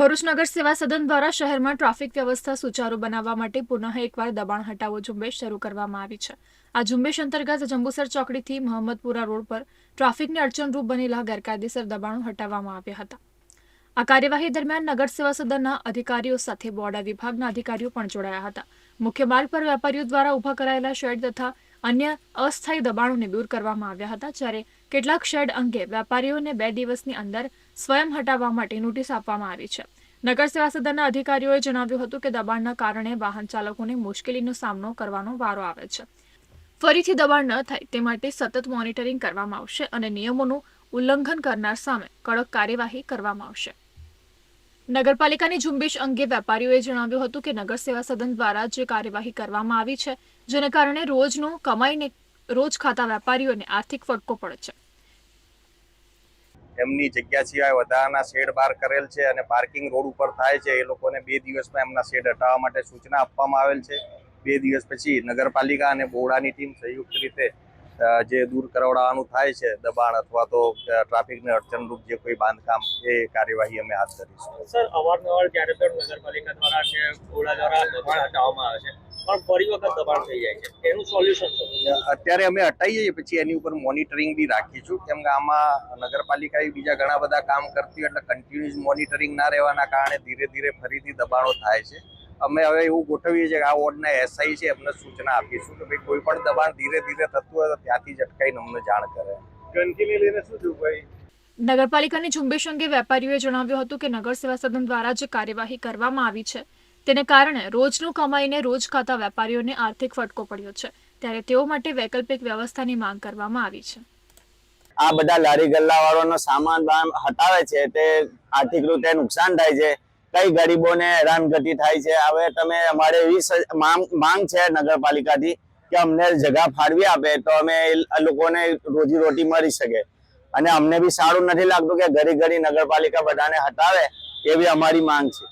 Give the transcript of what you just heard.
ભરૂચ નગર સેવા સદન દ્વારા શહેરમાં ટ્રાફિક વ્યવસ્થા સુચારુ બનાવવા માટે પુનઃ એકવાર દબાણ હટાવો ઝુંબેશ શરૂ કરવામાં આવી છે. આ ઝુંબેશ અંતર્ગત જંબુસર ચોકડીથી મહમ્મદપુરા રોડ પર ટ્રાફિકને અડચણરૂપ બનેલા ગેરકાયદેસર દબાણો હટાવવામાં આવ્યા હતા. આ કાર્યવાહી દરમિયાન નગર સેવા સદનના અધિકારીઓ સાથે બોર્ડા વિભાગના અધિકારીઓ પણ જોડાયા હતા. મુખ્ય માર્ગ પર વેપારીઓ દ્વારા ઊભા કરાયેલા શેડ તથા અન્ય અસ્થાયી દબાણોને દૂર કરવામાં આવ્યા હતા, જ્યારે કેટલાક શેડ અંગે વેપારીઓને બે દિવસની અંદર સ્વયં હટાવવા માટે નોટિસ આપવામાં આવી છે. નગર સેવા સદનના અધિકારીઓએ જણાવ્યું હતું કે દબાણના કારણે વાહન ચાલકોને મુશ્કેલીનો સામનો કરવાનો વારો આવે છે. ફરીથી દબાણ ન થાય તે માટે સતત મોનિટરિંગ કરવામાં આવશે અને નિયમોનું ઉલ્લંઘન કરનાર સામે કડક કાર્યવાહી કરવામાં આવશે. નગરપાલિકાની ઝુંબેશ અંગે વેપારીઓએ જણાવ્યું હતું કે નગર સેવા સદન દ્વારા જે કાર્યવાહી કરવામાં આવી છે, જેને કારણે રોજનું કમાઈને રોજ ખાતા વેપારીઓને આર્થિક ફટકો પડે છે. એમની જગ્યા સિવાય વધારાના શેડ બહાર કરેલ છે અને પાર્કિંગ રોડ ઉપર થાય છે, એ લોકોને બે દિવસમાં એમના શેડ હટાવવા માટે સૂચના આપવામાં આવેલ છે. બે દિવસ પછી નગરપાલિકા અને બોડાની ટીમ સંયુક્ત રીતે જે દૂર કરાવડાવવાનું થાય છે, દબાણ અથવા તો ટ્રાફિકને અડચણરૂપ જે કોઈ બાંધકામ, એ કાર્યવાહી અમે હાથ કરીશું સર, અવારનવાર જ્યારે પણ નગરપાલિકા દ્વારા કે બોડા દ્વારા દબાણ હટાવવામાં આવે છે પણ ફરી વખત દબાણ થઈ જાય છે. એનું સોલ્યુશન અત્યારે અમે અટાઈ જઈએ પછી એની ઉપર મોનિટરિંગ બી રાખીશું. કેમ કે આમાં નગરપાલિકાએ બીજા ઘણા બધા કામ કરતી એટલે કન્ટિન્યુઅસ મોનિટરિંગ ના રહેવાના કારણે ધીરે ધીરે ફરીથી દબાણો થાય છે. અમે હવે એવું ગોઠવીએ છીએ કે આ વોર્ડના એસઆઈ છે એમને સૂચના આપીશું કે ભાઈ કોઈ પણ દબાણ ધીરે ધીરે થતું હોય તો ત્યાંથી જ અટકાઈને અમને જાણ કરે. ગંદકીને લઈને શું થયું ભાઈ? નગરપાલિકાની ઝુંબેશ અંગે વેપારીઓએ જણાવ્યું હતું કે નગર સેવા સદન દ્વારા જે કાર્યવાહી કરવામાં આવી છે. તેને કારણે રોજનું કમાઈને રોજ ખાતા વેપારીઓને આર્થિક ફટકો પડ્યો છે. ત્યારે તેઓ માટે વૈકલ્પિક વ્યવસ્થાની માંગ કરવામાં આવી છે. આ બધા લારી ગલ્લા વાળાનો સામાન હટાવે છે તે આર્થિક રીતે નુકસાન થાય છે. કઈ ગરીબોને હેરાનગતિ થાય છે. હવે તમે અમારે એવી માંગ છે નગરપાલિકાથી કે અમને જગા ફાળવી આપે તો અમે લોકોને રોજી રોટી મળી શકે. અને અમને બી સારું નથી લાગતું કે ઘરે ઘડી નગરપાલિકા બધાને હટાવે એવી અમારી માંગ છે.